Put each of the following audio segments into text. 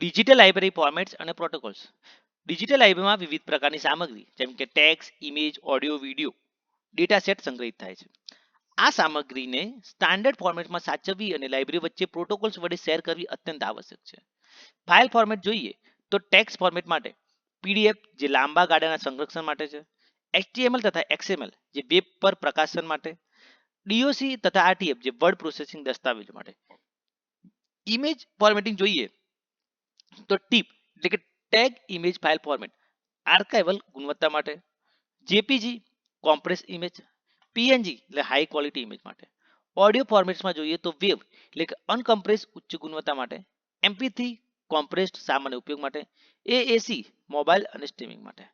Digital library formats અને protocols digital લાઇબ્રેરીમાં વિવિધ પ્રકારની સામગ્રી, જેમ કે text image audio video data set સંગ્રહિત થાય છે. આ સામગ્રીને સ્ટાન્ડર્ડ ફોર્મેટમાં સાચવવી અને લાઇબ્રેરી વચ્ચે પ્રોટોકોલ્સ વડે શેર કરવી અત્યંત આવશ્યક છે. ફાઇલ ફોર્મેટ જોઈએ તો ટેક્સ ફોર્મેટ માટે પીડીએફ જે લાંબા ગાળાના સંરક્ષણ માટે છે એચટીએમએલ તથા એક્સએમએલ જે વેબ પર પ્રકાશન માટે ડીઓસી તથા આરટીએફ જે વર્ડ પ્રોસેસિંગ દસ્તાવેજ માટે. ઇમેજ ફોર્મેટિંગ જોઈએ તો ટીપ એટલે કે tag image file format archival ગુણવત્તા માટે. જેપીજી કોમ્પ્રેસ ઇમેજ પીએનજી એટલે હાઈ ક્વોલિટી ઇમેજ માટે. ઓડિયો ફોર્મેટ્સમાં જોઈએ તો વેવ એટલે કે અનકમ્પ્રેસ ઉચ્ચ ગુણવત્તા માટે. એમપી3 કોમ્પ્રેસ્ડ સામાન્ય ઉપયોગ માટે. એએસી મોબાઈલ અને સ્ટ્રીમિંગ માટે.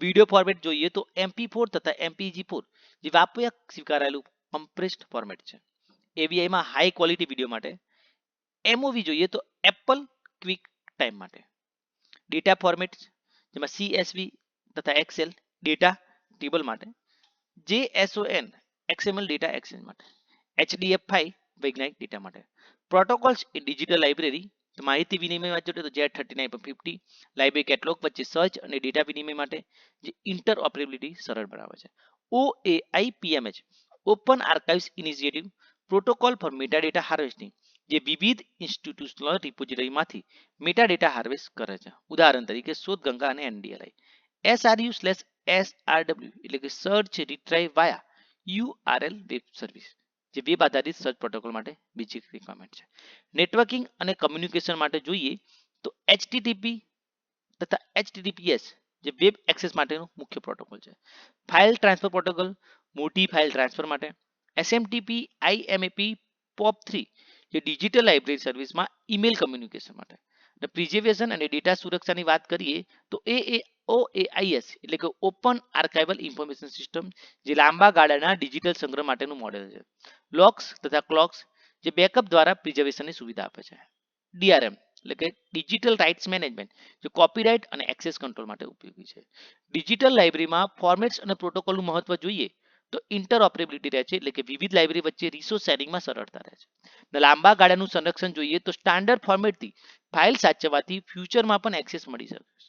વીડિયો ફોર્મેટ જોઈએ તો એમપી ફોર તથા એમપીજી ફોર જે વ્યાપક સ્વીકારાયેલું કમ્પ્રેસ્ડ ફોર્મેટ છે. એવીઆઈમાં હાઈ ક્વોલિટી વીડિયો માટે. એમઓવી જોઈએ તો એપલ ક્વિક ટાઈમ માટે. ડેટા ફોર્મેટ જેમાં સીએસવી તથા એક્સેલ ડેટા ટેબલ માટે. જેએસઓએન એક્સએમએલ ડેટા એક્સચેન્જ માટે. એચડીએફ ફાઈ વૈજ્ઞાનિક ડેટા માટે. પ્રોટોકોલ્સ એ ડિજિટલ લાઇબ્રેરી માહિતી વિનિમય જોઈએ તો Z39.50 લાઇબ્રેરી કેટલોગ વચ્ચે સર્ચ અને ડેટા વિનિમય માટે જે ઇન્ટર ઓપરેબિલિટી સરળ બનાવે છે. OAI PMH open archives initiative protocol for metadata harvesting જે વિવિધ ઇન્સ્ટિટ્યુશનલ રિપોઝિટરીમાંથી મેટાડેટા હાર્વેસ્ટ કરે છે. ઉદાહરણ તરીકે શોધગંગા અને એનડીએલઆઈ એસઆરયુ સ્લેશ એસઆરડબલ્યુ એટલે કે search retrieve via URL web service જે વેબ આધારિત સર્ચ પ્રોટોકોલ માટે બીજી રિક્વાયરમેન્ટ છે. નેટવર્કિંગ અને કમ્યુનિકેશન માટે જોઈએ તો એચટીટીપી તથા એચટીટીપીએસ જે વેબ એક્સેસ માટેનો મુખ્ય પ્રોટોકોલ છે. ફાઇલ ટ્રાન્સફર પ્રોટોકોલ મોટી ફાઇલ ટ્રાન્સફર માટે એસએમટીપી આઈએમએપી પોપ POP3 જે ડિજિટલ લાઇબ્રેરી સર્વિસમાં ઈમેલ કમ્યુનિકેશન માટે. એટલે પ્રિઝર્વેશન અને ડેટા સુરક્ષાની વાત કરીએ તો એ એ ઓ એઆઈએસ એટલે કે ઓપન આર્કાઇવલ ઇન્ફોર્મેશન સિસ્ટમ જે લાંબા ગાળાના ડિજિટલ સંગ્રહ માટેનું મોડેલ છે. લોક્સ તથા ક્લોક્સ જે બેકઅપ દ્વારા પ્રિઝર્વેશનની સુવિધા આપે છે. ડીઆરએમ એટલે કે ડિજિટલ રાઇટ્સ મેનેજમેન્ટ જે કોપીરાઇટ અને એક્સેસ કંટ્રોલ માટે ઉપયોગી છે. ડિજિટલ લાઇબ્રેરીમાં ફોર્મેટ્સ અને પ્રોટોકોલનું મહત્વ જોઈએ તો ઇન્ટરઓપરેબિલિટી રહે છે એટલે કે વિવિધ લાઇબ્રેરી વચ્ચે રિસોર્સ શેરિંગમાં સરળતા રહે છે. લાંબા ગાળાનું સંરક્ષણ જોઈએ તો સ્ટાન્ડર્ડ ફોર્મેટથી ફાઇલ સાચવવાથી ફ્યુચરમાં પણ એક્સેસ મળી શકે છે.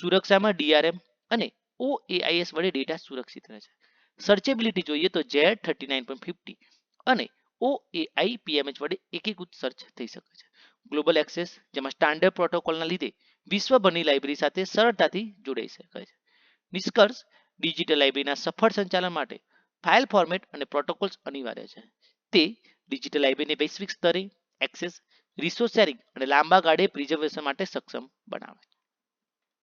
સુરક્ષામાં ડીઆરએમ અને OAIS વડે ડેટા સુરક્ષિત રહે છે. સર્ચેબિલિટી જોઈએ તો Z39.50 અને OAI પીએમએચ વડે એકીકૃત સર્ચ થઈ શકે છે. ગ્લોબલ એક્સેસ જેમાં સ્ટાન્ડર્ડ પ્રોટોકોલના લીધે વિશ્વભરની લાઇબ્રેરી સાથે સરળતાથી જોડાઈ શકાય છે. નિષ્કર્ષ ડિજિટલ લાઇબ્રેરીના સફળ સંચાલન માટે ફાઇલ ફોર્મેટ અને પ્રોટોકોલ્સ અનિવાર્ય છે. તે ડિજિટલ લાઇબ્રેરીને વૈશ્વિક સ્તરે એક્સેસ રિસોર્સ શેરિંગ અને લાંબા ગાળે પ્રિઝર્વેશન માટે સક્ષમ બનાવે. છે